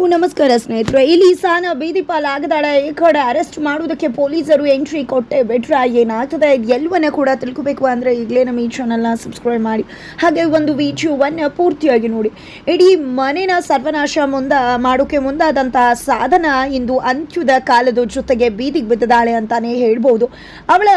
ಎಲ್ರಿಗೂ ನಮಸ್ಕಾರ ಸ್ನೇಹಿತರೆ. ಇಲ್ಲಿ ಸಾನ ಬೀದಿ ಆಗದಾಳ. ಈ ಕಡೆ ಅರೆಸ್ಟ್ ಮಾಡುವುದಕ್ಕೆ ಪೊಲೀಸರು ಎಂಟ್ರಿ ಕೊಟ್ಟೆ. ಬಿಟ್ರೆ ಏನಾಗ್ತದೆ? ಎಲ್ಲವನ್ನ ಕೂಡ ತಿಳ್ಕೊಬೇಕು ಅಂದರೆ ಈಗಲೇ ನಮ್ಮ ಈ ಚಾನಲ್ನ ಸಬ್ಸ್ಕ್ರೈಬ್ ಮಾಡಿ. ಹಾಗೆ ಒಂದು ವಿಡಿಯೋವನ್ನು ಪೂರ್ತಿಯಾಗಿ ನೋಡಿ. ಇಡೀ ಮನೆನ ಸರ್ವನಾಶ ಮುಂದ ಮಾಡೋಕೆ ಮುಂದಾದಂತಹ ಸಾಧನ ಇಂದು ಅಂತ್ಯದ ಕಾಲದ ಜೊತೆಗೆ ಬೀದಿಗೆ ಬಿದ್ದದಾಳೆ ಅಂತಾನೆ ಹೇಳ್ಬೋದು. ಅವಳ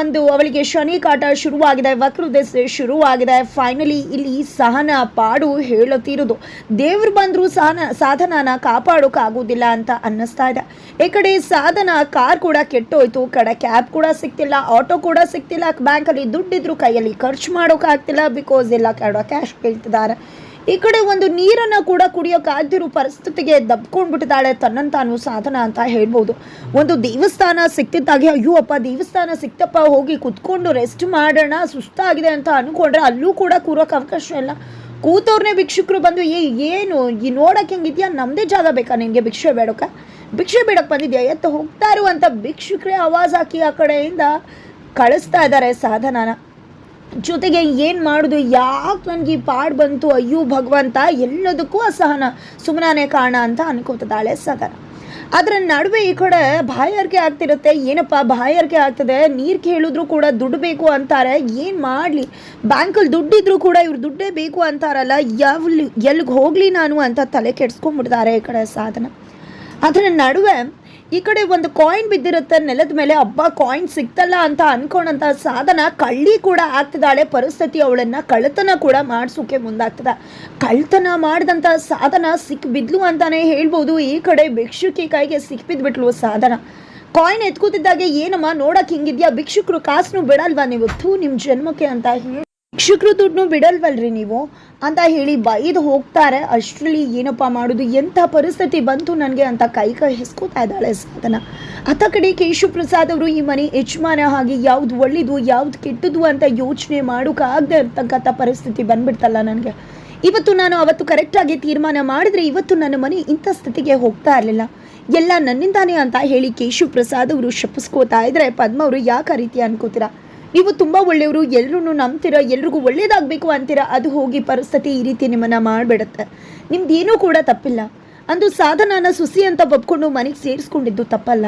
ಒಂದು ಅವಳಿಗೆ ಶನಿ ಕಾಟ ಶುರುವಾಗಿದೆ ವಕ್ರದೆಸೆ ಶುರುವಾಗಿದೆ. ಫೈನಲಿ ಇಲ್ಲಿ ಸಹನ ಪಾಡು ಹೇಳುತ್ತಿರೋದು ದೇವ್ರು ಬಂದರೂ ಸಹನ, ಸಾಧನನ ಕಾಪಾಡೋಕ್ಕಾಗೋದಿಲ್ಲ ಅಂತ ಅನ್ನಿಸ್ತಾ ಇದೆ. ಈ ಕಡೆ ಸಾಧನ ಕಾರ್ ಕೂಡ ಕೆಟ್ಟೋಯ್ತು, ಕಡೆ ಕ್ಯಾಬ್ ಕೂಡ ಸಿಗ್ತಿಲ್ಲ ಆಟೋ ಕೂಡ ಸಿಗ್ತಿಲ್ಲ ಬ್ಯಾಂಕಲ್ಲಿ ದುಡ್ಡಿದ್ರು ಕೈಯಲ್ಲಿ ಖರ್ಚು ಮಾಡೋಕ್ಕಾಗ್ತಿಲ್ಲ ಬಿಕಾಸ್ ಎಲ್ಲ ಕಡೆ ಕ್ಯಾಶ್ ಕೇಳ್ತಿದ್ದಾರೆ ಈ ಕಡೆ ಒಂದು ನೀರನ್ನ ಕೂಡ ಕುಡಿಯೋಕ್ಕಾಗ್ದಿರೋ ಪರಿಸ್ಥಿತಿಗೆ ದಬ್ಕೊಂಡ್ಬಿಟ್ಟಿದ್ದಾಳೆ. ತನ್ನನ್ನು ತಾನು ಸಾಧನ ಅಂತ ಹೇಳ್ಬೋದು. ಒಂದು ದೇವಸ್ಥಾನ ಸಿಕ್ತಿದ್ದಾಗೆ, ಅಯ್ಯೋ ಅಪ್ಪ, ದೇವಸ್ಥಾನ ಸಿಕ್ತಪ್ಪ, ಹೋಗಿ ಕುತ್ಕೊಂಡು ರೆಸ್ಟ್ ಮಾಡೋಣ, ಸುಸ್ತಾಗಿದೆ ಅಂತ ಅನ್ಕೊಂಡ್ರೆ ಅಲ್ಲೂ ಕೂಡ ಕೂರೋಕೆ ಅವಕಾಶ ಇಲ್ಲ. ಕೂತವ್ರನ್ನೇ ಭಿಕ್ಷುಕರು ಬಂದು, ಏ, ಏನು? ಈ ನೋಡಕ್ಕೆ ಹೆಂಗಿದ್ಯಾ? ನಮ್ಮದೇ ಜಾಗ ಬೇಕಾ ನಿನಗೆ ಭಿಕ್ಷೆ ಬೇಡಕ್ಕ? ಭಿಕ್ಷೆ ಬೇಡಕ್ಕೆ ಬಂದಿದ್ಯಾ? ಎತ್ತು ಹೋಗ್ತಾ ಇರುವಂಥ ಭಿಕ್ಷುಕರೇ ಆವಾಜ್ ಹಾಕಿ ಆ ಕಡೆಯಿಂದ ಕಳಿಸ್ತಾ ಇದ್ದಾರೆ ಸಾಧನನ. ಜೊತೆಗೆ ಏನು ಮಾಡೋದು? ಯಾಕೆ ನನಗೆ ಈ ಪಾಡು ಬಂತು? ಅಯ್ಯೋ ಭಗವಂತ, ಎಲ್ಲದಕ್ಕೂ ಅಸಹನ. ಸುಮ್ಮನೆ ಕಾರಣ ಅಂತ ಅನ್ಕೋತಿದ್ದಾಳೆ ಸದನ. ಅದರ ನಡುವೆ ಈ ಕಡೆ ಬಾಯಾರಿಕೆ ಆಗ್ತಿರುತ್ತೆ. ಏನಪ್ಪ ಬಾಯಾರಿಕೆ ಆಗ್ತದೆ? ನೀರು ಕೇಳಿದ್ರು ಕೂಡ ದುಡ್ಡು ಬೇಕು ಅಂತಾರೆ. ಏನು ಮಾಡಲಿ? ಬ್ಯಾಂಕಲ್ಲಿ ದುಡ್ಡಿದ್ರು ಕೂಡ ಇವ್ರು ದುಡ್ಡೇ ಬೇಕು ಅಂತಾರಲ್ಲ ಯಾವ ಎಲ್ಲಿಗೆ ಹೋಗಲಿ ನಾನು ಅಂತ ತಲೆ ಕೆಡ್ಸ್ಕೊಂಡ್ಬಿಡ್ತಾರೆ ಈ ಕಡೆ ಸಾಧನ. ಅದರ ನಡುವೆ ಈ ಕಡೆ ಒಂದು ಕಾಯಿನ್ ಬಿದ್ದಿರುತ್ತೆ, ನೆಲದ ಮೇಲೆ ಹಬ್ಬ ಕಾಯಿನ್ ಸಿಕ್ತಲ್ಲ ಅಂತ ಅನ್ಕೊಂಡಂತ ಸಾಧನ ಕಳ್ಳಿ ಕೂಡ ಆಗ್ತಿದ್ದಾಳೆ. ಪರಿಸ್ಥಿತಿ ಅವಳನ್ನ ಕಳ್ಳತನ ಕೂಡ ಮಾಡಿಸೋಕೆ ಮುಂದಾಗ್ತದ. ಕಳ್ತನ ಮಾಡಿದಂತ ಸಾಧನ ಸಿಕ್ ಬಿದ್ಲು ಅಂತಾನೆ ಹೇಳ್ಬೋದು. ಈ ಕಡೆ ಭಿಕ್ಷುಕಿ ಕೈಗೆ ಸಿಕ್ಬಿದ್ಬಿಟ್ಲು ಸಾಧನ. ಕಾಯಿನ್ ಎತ್ಕೋತಿದ್ದಾಗೆ, ಏನಮ್ಮ, ನೋಡಕ್ ಹಿಂಗಿದ್ಯಾ? ಭಿಕ್ಷುಕರು ಕಾಸನ್ನು ಬಿಡಲ್ವಾ ನೀವು? ಥೂ ನಿಮ್ಮ ಜನ್ಮಕ್ಕೆ ಅಂತ ಹೇಳಿ ಭಿಕ್ಷುಕರು ದುಡ್ಡು ಬಿಡಲ್ವಲ್ರಿ ನೀವು? ಅಂತ ಹೇಳಿ ಬೈದು ಹೋಗ್ತಾರೆ. ಅಷ್ಟರಲ್ಲಿ ಏನಪ್ಪ ಮಾಡೋದು? ಎಂಥ ಪರಿಸ್ಥಿತಿ ಬಂತು ನನಗೆ ಅಂತ ಕೈ ಕೈ ಹೆಸ್ಕೋತಾ ಇದ್ದಾಳೆ ಸಾಧನ. ಅತ್ತ ಕಡೆ ಕೇಶು ಪ್ರಸಾದ್ ಅವರು ಈ ಮನೆ ಯಜಮಾನ ಹಾಗೆ ಯಾವ್ದು ಒಳ್ಳೇದು, ಯಾವ್ದು ಕೆಟ್ಟದ್ದು ಅಂತ ಯೋಚನೆ ಮಾಡೋಕ್ಕಾಗದೆ ಇರ್ತಕ್ಕಂಥ ಪರಿಸ್ಥಿತಿ ಬಂದ್ಬಿಡ್ತಲ್ಲ ನನಗೆ. ಇವತ್ತು ನಾನು ಅವತ್ತು ಕರೆಕ್ಟಾಗಿ ತೀರ್ಮಾನ ಮಾಡಿದ್ರೆ ಇವತ್ತು ನನ್ನ ಮನೆ ಇಂಥ ಸ್ಥಿತಿಗೆ ಹೋಗ್ತಾ ಇರಲಿಲ್ಲ. ಎಲ್ಲ ನನ್ನಿಂದಾನೇ ಅಂತ ಹೇಳಿ ಕೇಶು ಪ್ರಸಾದ್ ಅವರು ಶಪಿಸ್ಕೋತಾ ಇದ್ರೆ ಪದ್ಮ ಅವರು ಯಾಕೆ ರೀತಿ ಅನ್ಕೋತೀರಾ? ನೀವು ತುಂಬ ಒಳ್ಳೆಯವರು ಎಲ್ಲರೂ ನಂಬ್ತೀರ, ಎಲ್ರಿಗೂ ಒಳ್ಳೇದಾಗಬೇಕು ಅಂತೀರ, ಅದು ಹೋಗಿ ಪರಿಸ್ಥಿತಿ ಈ ರೀತಿ ನಿಮ್ಮನ್ನು ಮಾಡಿಬಿಡುತ್ತೆ. ನಿಮ್ದೇನೂ ಕೂಡ ತಪ್ಪಿಲ್ಲ. ಅಂದು ಸಾಧನಾನ ಸುಸಿ ಅಂತ ಒಪ್ಕೊಂಡು ಮನೆಗೆ ಸೇರಿಸ್ಕೊಂಡಿದ್ದು ತಪ್ಪಲ್ಲ.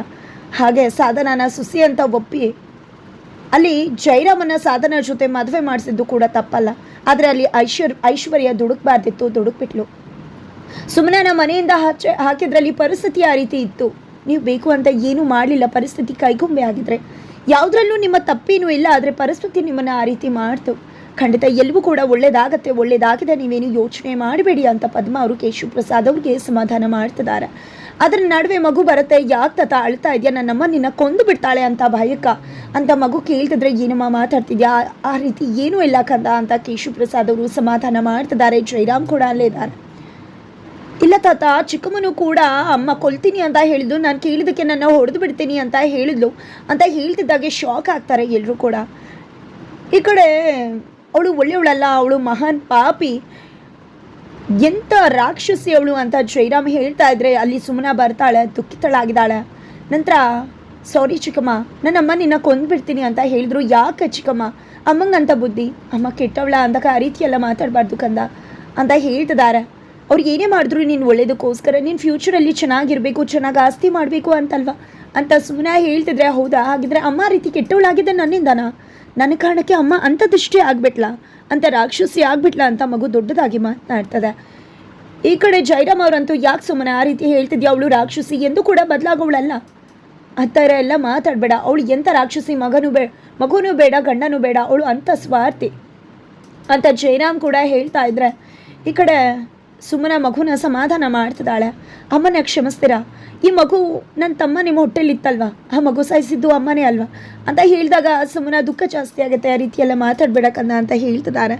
ಹಾಗೆ ಸಾಧನಾನ ಸುಸಿ ಅಂತ ಒಪ್ಪಿ ಅಲ್ಲಿ ಜೈರಾಮನ ಸಾಧನ ಜೊತೆ ಮದುವೆ ಮಾಡಿಸಿದ್ದು ಕೂಡ ತಪ್ಪಲ್ಲ. ಆದರೆ ಅಲ್ಲಿ ಐಶ್ವರ್, ಐಶ್ವರ್ಯ ದುಡುಕ್ಬಾರ್ದಿತ್ತು, ದುಡುಕ್ಬಿಟ್ಲು. ಸುಮ್ಮನೆ ನಮ್ಮ ಮನೆಯಿಂದ ಆಚೆ ಹಾಕಿದ್ರಲ್ಲಿ ಪರಿಸ್ಥಿತಿ ಆ ರೀತಿ ಇತ್ತು. ನೀವು ಬೇಕು ಅಂತ ಏನೂ ಮಾಡಲಿಲ್ಲ, ಪರಿಸ್ಥಿತಿ ಕೈಗೊಂಬೆ ಆಗಿದ್ರೆ. ಯಾವುದ್ರಲ್ಲೂ ನಿಮ್ಮ ತಪ್ಪೇನೂ ಇಲ್ಲ, ಆದರೆ ಪರಿಸ್ಥಿತಿ ನಿಮ್ಮನ್ನು ಆ ರೀತಿ ಮಾಡ್ತು. ಖಂಡಿತ ಎಲ್ಲವೂ ಕೂಡ ಒಳ್ಳೇದಾಗತ್ತೆ, ಒಳ್ಳೇದಾಗಿದೆ, ನೀವೇನು ಯೋಚನೆ ಮಾಡಬೇಡಿ ಅಂತ ಪದ್ಮ ಅವರು ಕೇಶವ ಪ್ರಸಾದ್ ಅವ್ರಿಗೆ ಸಮಾಧಾನ ಮಾಡ್ತಿದ್ದಾರೆ. ಅದರ ನಡುವೆ ಮಗು ಬರುತ್ತೆ, ಯಾಕೆ ತತ ಅಳ್ತಾ ಇದೆಯಾ, ನನ್ನಮ್ಮ ನಿನ್ನ ಕೊಂದು ಬಿಡ್ತಾಳೆ ಅಂತ ಭಯಕ್ಕ. ಅಂತ ಮಗು ಕೇಳ್ತಿದ್ರೆ ಏನಮ್ಮ ಮಾತಾಡ್ತಿದ್ಯಾ, ಆ- ರೀತಿ ಏನೂ ಇಲ್ಲ ಕಂದ ಅಂತ ಕೇಶವ ಪ್ರಸಾದ್ ಅವರು ಸಮಾಧಾನ ಮಾಡ್ತಿದ್ದಾರೆ, ಜೈರಾಮ್ ಕೂಡ ಅಲ್ಲೇ ಇದ್ದಾರೆ. ಇಲ್ಲ ತಾತ, ಚಿಕ್ಕಮ್ಮನು ಕೂಡ, ಅಮ್ಮ, ಕೊಲ್ತೀನಿ ಅಂತ ಹೇಳಿದ್ದು ನಾನು ಕೇಳಿದಕ್ಕೆ ನನ್ನ ಹೊಡೆದು ಬಿಡ್ತೀನಿ ಅಂತ ಹೇಳಿದ್ಲು. ಅಂತ ಹೇಳ್ತಿದ್ದಾಗೆ ಶಾಕ್ ಆಗ್ತಾರೆ ಎಲ್ಲರೂ ಕೂಡ. ಈ ಕಡೆ ಅವಳು ಒಳ್ಳೆಯವಳಲ್ಲ, ಅವಳು ಮಹಾನ್ ಪಾಪಿ. ಎಂಥ ರಾಕ್ಷಸಿ ಅವಳು ಅಂತ ಜೈರಾಮ್ ಹೇಳ್ತಾ ಇದ್ರೆ ಅಲ್ಲಿ ಸುಮ್ಮನ ಬರ್ತಾಳೆ, ದುಃಖಿತಳಾಗಿದ್ದಾಳೆ. ನಂತರ, ಸಾರಿ ಚಿಕ್ಕಮ್ಮ ನನ್ನ ಅಮ್ಮ ನಿನ್ನ ಕೊಂದ್ಬಿಡ್ತೀನಿ ಅಂತ ಹೇಳಿದ್ರು. ಯಾಕೆ ಚಿಕ್ಕಮ್ಮ? ಅಮ್ಮಂಗಂತ ಬುದ್ಧಿ. ಅಮ್ಮ ಕೆಟ್ಟವಳ ಅಂದಾಗ ಆ ರೀತಿಯೆಲ್ಲ ಮಾತಾಡಬಾರ್ದು ಕಂದ ಅಂತ ಹೇಳ್ತಿದ್ದಾರೆ. ಅವ್ರು ಏನೇ ಮಾಡಿದ್ರು ನೀನು ಒಳ್ಳೇದಕ್ಕೋಸ್ಕರ, ನೀನು ಫ್ಯೂಚರಲ್ಲಿ ಚೆನ್ನಾಗಿರಬೇಕು, ಚೆನ್ನಾಗಿ ಆಸ್ತಿ ಮಾಡಬೇಕು ಅಂತಲ್ವಾ? ಅಂತ ಸುಮ್ಮನೆ ಹೇಳ್ತಿದ್ರೆ ಹೌದಾ? ಹಾಗಿದ್ರೆ ಅಮ್ಮ ರೀತಿ ಕೆಟ್ಟವಳಾಗಿದ್ದೆ ನನ್ನಿಂದನಾ? ನನ್ನ ಕಾರಣಕ್ಕೆ ಅಮ್ಮ ಅಂಥದ್ದಷ್ಟೇ ಆಗ್ಬಿಟ್ಲಾ? ಅಂತ ರಾಕ್ಷಸಿ ಆಗ್ಬಿಟ್ಲಾ ಅಂತ ಮಗು ದೊಡ್ಡದಾಗಿ ಮಾತನಾಡ್ತದೆ. ಈ ಕಡೆ ಜೈರಾಮ್ ಅವರಂತೂ ಯಾಕೆ ಸುಮ್ಮನೆ ಆ ರೀತಿ ಹೇಳ್ತಿದ್ಯ? ಅವಳು ರಾಕ್ಷಸಿ ಎಂದು ಕೂಡ ಬದಲಾಗೋವಳಲ್ಲ. ಆ ಥರ ಎಲ್ಲ ಮಾತಾಡಬೇಡ. ಅವಳು ಎಂಥ ರಾಕ್ಷಸಿ ಮಗನೂ ಬೇ, ಮಗುನೂ ಬೇಡ, ಗಂಡನೂ ಬೇಡ, ಅವಳು ಅಂಥ ಸ್ವಾರ್ಥಿ. ಅಂತ ಜೈರಾಮ್ ಕೂಡ ಹೇಳ್ತಾ ಇದ್ರೆ, ಈ ಕಡೆ ಸುಮ್ಮನ ಮಗುನ ಸಮಾಧಾನ ಮಾಡ್ತಿದ್ದಾಳೆ. ಅಮ್ಮನ ಕ್ಷಮಿಸ್ತೀರಾ? ಈ ಮಗು ನನ್ನ ತಮ್ಮ ನಿಮ್ಮ ಹೊಟ್ಟೆಲಿ ಇತ್ತಲ್ವಾ ಆ ಮಗು ಸಾಯಿಸಿದ್ದು ಅಮ್ಮನೇ ಅಲ್ವಾ? ಅಂತ ಹೇಳಿದಾಗ ಸುಮ್ಮನ ದುಃಖ ಜಾಸ್ತಿ ಆಗುತ್ತೆ. ಆ ರೀತಿಯೆಲ್ಲ ಮಾತಾಡ್ಬೇಡಕ್ಕಂದ ಅಂತ ಹೇಳ್ತಿದ್ದಾರೆ.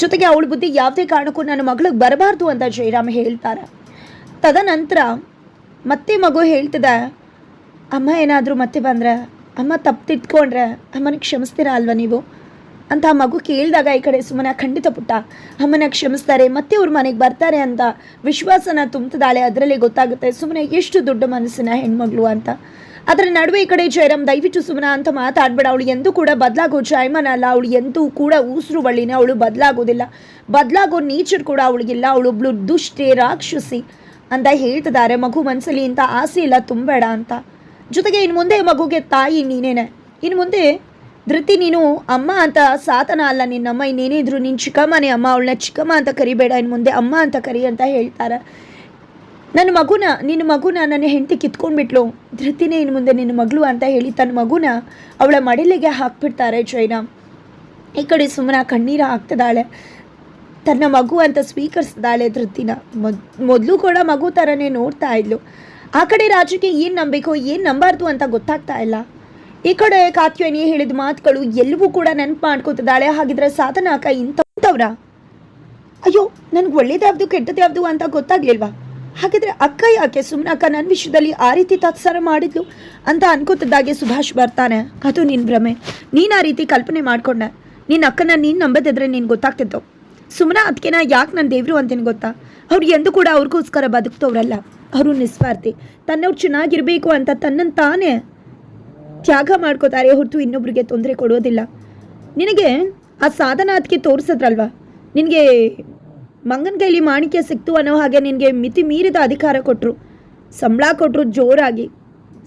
ಜೊತೆಗೆ ಅವಳ ಬುದ್ಧಿ ಯಾವುದೇ ಕಾರಣಕ್ಕೂ ನನ್ನ ಮಗಳಿಗೆ ಬರಬಾರ್ದು ಅಂತ ಜಯರಾಮ್ ಹೇಳ್ತಾರೆ. ತದನಂತರ ಮತ್ತೆ ಮಗು ಹೇಳ್ತಿದೆ, ಅಮ್ಮ ಏನಾದರೂ ಮತ್ತೆ ಬಂದರೆ? ಅಮ್ಮ ತಪ್ಪು ತಿದ್ಕೊಂಡ್ರೆ ಅಮ್ಮನಿಗೆ ಕ್ಷಮಿಸ್ತೀರಾ ಅಲ್ವಾ ನೀವು? ಅಂತ ಆ ಮಗು ಕೇಳಿದಾಗ ಈ ಕಡೆ ಸುಮ್ಮನೆ ಖಂಡಿತ ಪುಟ್ಟ, ಅಮ್ಮನ ಕ್ಷಮಿಸ್ತಾರೆ, ಮತ್ತೆ ಅವ್ರ ಮನೆಗೆ ಬರ್ತಾರೆ ಅಂತ ವಿಶ್ವಾಸನ ತುಂಬ್ತದಾಳೆ ಅದರಲ್ಲಿ ಗೊತ್ತಾಗುತ್ತೆ ಸುಮ್ಮನೆ ಎಷ್ಟು ದೊಡ್ಡ ಮನಸ್ಸಿನ ಹೆಣ್ಮಗಳು ಅಂತ. ಅದರ ನಡುವೆ ಈ ಕಡೆ ಜಯರಾಮ್, ದಯವಿಟ್ಟು ಸುಮ್ಮನ ಅಂತ ಮಾತಾಡ್ಬೇಡ. ಅವಳು ಎಂದೂ ಕೂಡ ಬದಲಾಗೋ ಜಾಯಮಾನ ಅಲ್ಲ. ಅವಳು ಎಂದೂ ಕೂಡ ಉಸಿರು ಬಳ್ಳಿನೇ ಅವಳು ಬದಲಾಗೋದಿಲ್ಲ. ಬದಲಾಗೋ ನೇಚರ್ ಕೂಡ ಅವಳಿಗಿಲ್ಲ. ಅವಳೊಬ್ಳು ದುಷ್ಟೆ, ರಾಕ್ಷಸಿ ಅಂತ ಹೇಳ್ತಿದ್ದಾರೆ. ಮಗು ಮನಸ್ಸಲ್ಲಿ ಇಂಥ ಆಸೆ ಇಲ್ಲ, ತುಂಬಬೇಡ ಅಂತ. ಜೊತೆಗೆ ಇನ್ನು ಮುಂದೆ ಮಗುಗೆ ತಾಯಿ ನೀನೇನೆ. ಇನ್ನು ಮುಂದೆ ಧೃತಿ, ನೀನು ಅಮ್ಮ ಅಂತ ಸಾತನ ಅಲ್ಲ ನಿನ್ನಮ್ಮ ಇನ್ನೇನಿದ್ರು ನಿನ್ನ ಚಿಕ್ಕಮ್ಮನೇ ಅಮ್ಮ, ಅವಳನ್ನ ಚಿಕ್ಕಮ್ಮ ಅಂತ ಕರಿಬೇಡ ಇನ್ನು ಮುಂದೆ ಅಮ್ಮ ಅಂತ ಕರಿ ಅಂತ ಹೇಳ್ತಾರೆ. ನನ್ನ ಮಗುನ, ನಿನ್ನ ಮಗುನ ನನ್ನ ಹೆಂಡತಿ ಕಿತ್ಕೊಂಡ್ಬಿಟ್ಲು. ಧೃತಿನೇ ಇನ್ನು ಮುಂದೆ ನಿನ್ನ ಮಗಳು ಅಂತ ಹೇಳಿ ತನ್ನ ಮಗುನ ಅವಳ ಮಡಿಲಿಗೆ ಹಾಕ್ಬಿಡ್ತಾರೆ ಜೈನ. ಈ ಕಡೆ ಸುಮ್ಮನ ಕಣ್ಣೀರ ಹಾಕ್ತಿದ್ದಾಳೆ. ತನ್ನ ಮಗು ಅಂತ ಸ್ವೀಕರಿಸಿದಾಳೆ ಧೃತಿನ. ಮೊದ್, ಮೊದಲು ಕೂಡ ಮಗು ಥರನೇ ನೋಡ್ತಾ ಇದ್ಲು. ಆ ಕಡೆ ರಾಜಕ್ಕೆ ಏನು ನಂಬಬೇಕು ಏನು ನಂಬಾರ್ದು ಅಂತ ಗೊತ್ತಾಗ್ತಾ ಇಲ್ಲ. ಈ ಕಡೆ ಕಾತ್ಯಾಯಿನಿ ಹೇಳಿದ ಮಾತುಗಳು ಎಲ್ಲವೂ ಕೂಡ ನೆನಪು ಮಾಡ್ಕೋತಿದ್ದಾಳೆ ಹಾಗಿದ್ರೆ ಸಾಧನಾಕ ಇಂಥವ್ರ? ಅಯ್ಯೋ, ನನಗೆ ಒಳ್ಳೇದ್ಯಾವ್ದು, ಕೆಟ್ಟದ್ಯಾವ್ದು ಅಂತ ಗೊತ್ತಾಗ್ಲಿಲ್ವಾ? ಹಾಗಿದ್ರೆ ಅಕ್ಕ ಯಾಕೆ ಸುಮ್ಮನೆ ಅಕ್ಕ ನನ್ನ ವಿಷಯದಲ್ಲಿ ಆ ರೀತಿ ತತ್ಸಾರ ಮಾಡಿದ್ಲು ಅಂತ ಅನ್ಕೋತಿದ್ದಾಗೆ ಸುಭಾಷ್ ಬರ್ತಾನೆ. ಅದು ನಿನ್ನ ಭ್ರಮೆ. ನೀನು ಆ ರೀತಿ ಕಲ್ಪನೆ ಮಾಡ್ಕೊಂಡೆ. ನಿನ್ನ ಅಕ್ಕನ ನೀನು ನಂಬದಿದ್ರೆ ನೀನು ಗೊತ್ತಾಗ್ತಿತ್ತು. ಸುಮ್ಮನೆ ಅದಕ್ಕೆ ನಾ ಯಾಕೆ ನನ್ನ ದೇವರು ಅಂತೀನಿ ಗೊತ್ತಾ? ಅವ್ರು ಎಂದು ಕೂಡ ಅವ್ರಿಗೋಸ್ಕರ ಬದುಕ್ತವ್ರಲ್ಲ. ಅವರು ನಿಸ್ವಾರ್ಥಿ. ತನ್ನವ್ರು ಚೆನ್ನಾಗಿರಬೇಕು ಅಂತ ತನ್ನನ್ನು ತಾನೇ ತ್ಯಾಗ ಮಾಡ್ಕೋತಾರೆ ಹೊರತು ಇನ್ನೊಬ್ರಿಗೆ ತೊಂದರೆ ಕೊಡೋದಿಲ್ಲ. ನಿನಗೆ ಆ ಸಾಧನ ಅದಕ್ಕೆ ತೋರಿಸಿದ್ರಲ್ವಾ? ನಿನಗೆ ಮಂಗನ ಕೈಲಿ ಮಾಣಿಕ್ಯ ಸಿಕ್ತು ಅನ್ನೋ ಹಾಗೆ ನಿನಗೆ ಮಿತಿ ಮೀರಿದ ಅಧಿಕಾರ ಕೊಟ್ಟರು ಸಂಬಳ ಕೊಟ್ಟರು ಜೋರಾಗಿ.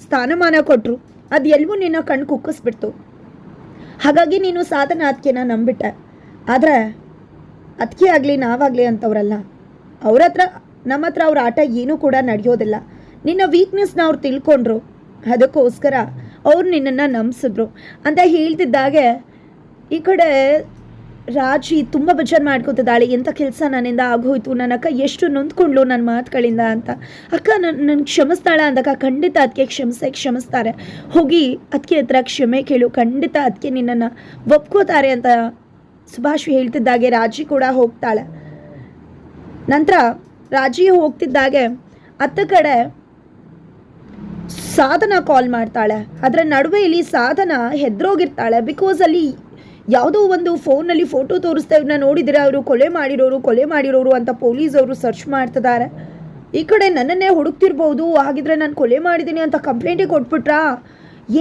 ಸ್ಥಾನಮಾನ ಕೊಟ್ಟರು ಅದು ಎಲ್ಲವೂ ನಿನ್ನ ಕಣ್ಣು ಕುಕ್ಕಿಸ್ಬಿಡ್ತು. ಹಾಗಾಗಿ ನೀನು ಸಾಧನ ಅದಕ್ಕೆನ ನಂಬಿಟ್ಟೆ. ಆದರೆ ಅದಕ್ಕೆ ಆಗಲಿ ನಾವಾಗಲಿ ಅಂತವ್ರಲ್ಲ. ಅವ್ರ ಹತ್ರ ನಮ್ಮ ಹತ್ರ ಅವ್ರ ಆಟ ಏನೂ ಕೂಡ ನಡೆಯೋದಿಲ್ಲ. ನಿನ್ನ ವೀಕ್ನೆಸ್ನ ಅವ್ರು ತಿಳ್ಕೊಂಡ್ರು. ಅದಕ್ಕೋಸ್ಕರ ಅವ್ರು ನಿನ್ನನ್ನು ನಂಬಿಸಿದ್ರು. ಅಂತ ಹೇಳ್ತಿದ್ದಾಗೆ, ಈ ಕಡೆ ರಾಜಿ ತುಂಬ ಬೇಜಾರು ಮಾಡ್ಕೊತಿದ್ದಾಳೆ ಎಂಥ ಕೆಲಸ ನನ್ನಿಂದ ಆಗೋಯ್ತು, ನನ್ನ ಅಕ್ಕ ಎಷ್ಟು ನೊಂದ್ಕೊಂಡ್ಲು ನನ್ನ ಮಾತುಗಳಿಂದ ಅಂತ. ಅಕ್ಕ ನನ್ನ ನನ್ನ ಕ್ಷಮಿಸ್ತಾಳೆ ಅಂದಾಗ ಖಂಡಿತ ಅದಕ್ಕೆ ಕ್ಷಮಿಸೇ, ಕ್ಷಮಿಸ್ತಾರೆ. ಹೋಗಿ ಅದಕ್ಕೆ ಹತ್ರ ಕ್ಷಮೆ ಕೇಳು, ಖಂಡಿತ ಅದಕ್ಕೆ ನಿನ್ನನ್ನು ಒಪ್ಕೋತಾರೆ ಅಂತ ಸುಭಾಷ್ ಹೇಳ್ತಿದ್ದಾಗೆ, ರಾಜಿ ಕೂಡ ಹೋಗ್ತಾಳೆ. ನಂತರ ರಾಜಿ ಹೋಗ್ತಿದ್ದಾಗೆ, ಅತ್ತ ಕಡೆ ಸಾಧನ ಕಾಲ್ ಮಾಡ್ತಾಳೆ. ಅದರ ನಡುವೆ ಇಲ್ಲಿ ಸಾಧನ ಹೆದ್ರೋಗಿರ್ತಾಳೆ. ಬಿಕಾಸ್ ಅಲ್ಲಿ ಯಾವುದೋ ಒಂದು ಫೋನಲ್ಲಿ ಫೋಟೋ ತೋರಿಸ್ತಾ ನೋಡಿದರೆ ಅವರು ಕೊಲೆ ಮಾಡಿರೋರು ಕೊಲೆ ಮಾಡಿರೋರು ಅಂತ ಪೊಲೀಸ್ ಅವರು ಸರ್ಚ್ ಮಾಡ್ತಿದ್ದಾರೆ. ಈ ಕಡೆ ನನ್ನನ್ನೇ ಹುಡುಕ್ತಿರ್ಬೋದು. ಹಾಗಿದ್ರೆ ನಾನು ಕೊಲೆ ಮಾಡಿದ್ದೀನಿ ಅಂತ ಕಂಪ್ಲೇಂಟೇ ಕೊಟ್ಬಿಟ್ರಾ?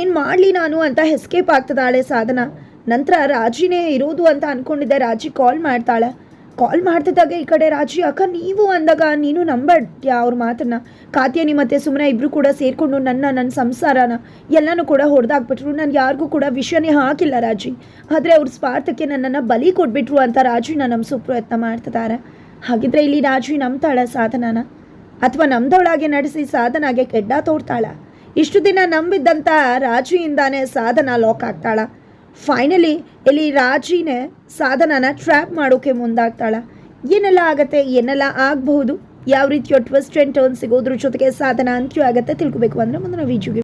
ಏನು ಮಾಡಲಿ ನಾನು ಅಂತ ಎಸ್ಕೇಪ್ ಆಗ್ತದಾಳೆ ಸಾಧನ. ನಂತರ ರಾಜಿನೇ ಇರೋದು ಅಂತ ಅಂದ್ಕೊಂಡಿದ್ದೆ ರಾಜಿ ಕಾಲ್ ಮಾಡ್ತಾಳೆ. ಕಾಲ್ ಮಾಡ್ತಿದ್ದಾಗ ಈ ಕಡೆ ರಾಜು. ಅಕ್ಕ, ನೀವು ಅಂದಾಗ ನೀನು ನಂಬಡ್ತೀಯಾ ಅವ್ರ ಮಾತನ್ನ. ಕಾತ್ಯಾನಿ ಮತ್ತೆ ಸುಮ್ಮನೆ ಇಬ್ರು ಕೂಡ ಸೇರಿಕೊಂಡು ನನ್ನ ನನ್ನ ಸಂಸಾರನ ಎಲ್ಲನೂ ಕೂಡ ಹೊಡೆದಾಕ್ಬಿಟ್ರು. ನಾನು ಯಾರಿಗೂ ಕೂಡ ವಿಷಯನೇ ಹಾಕಿಲ್ಲ ರಾಜಿ. ಆದರೆ ಅವ್ರ ಸ್ವಾರ್ಥಕ್ಕೆ ನನ್ನನ್ನು ಬಲಿ ಕೊಟ್ಬಿಟ್ರು ಅಂತ ರಾಜಿನ ನಮ್ಮ ಪ್ರಯತ್ನ ಮಾಡ್ತಿದ್ದಾರೆ ಹಾಗಿದ್ರೆ ಇಲ್ಲಿ ರಾಜು ನಂಬ್ತಾಳ ಸಾಧನನ? ಅಥವಾ ನಮ್ದವಳಾಗೆ ನಡೆಸಿ ಸಾಧನಾಗೆ ಕೆಡ್ಡ ತೋರ್ತಾಳ ಇಷ್ಟು ದಿನ ನಂಬಿದ್ದಂಥ ರಾಜಿಯಿಂದಾನೇ ಸಾಧನ ಲಾಕ್ ಆಗ್ತಾಳ. ಫೈನಲಿ ಇಲ್ಲಿ ರಾಜಿನೇ ಸಾಧನನ ಟ್ರ್ಯಾಪ್ ಮಾಡೋಕೆ ಮುಂದಾಗ್ತಾಳ. ಏನೆಲ್ಲ ಆಗತ್ತೆ, ಏನೆಲ್ಲ ಆಗಬಹುದು, ಯಾವ ರೀತಿಯ ಟ್ವಿಸ್ಟ್ ಆ್ಯಂಡ್ ಟರ್ನ್ ಸಿಗೋದ್ರ ಜೊತೆಗೆ ಸಾಧನ ಅಂತ್ಯ ಆಗತ್ತೆ ತಿಳ್ಕೊಬೇಕು ಅಂದರೆ ಮುಂದಿನ ವಿಡಿಯೋಗೆ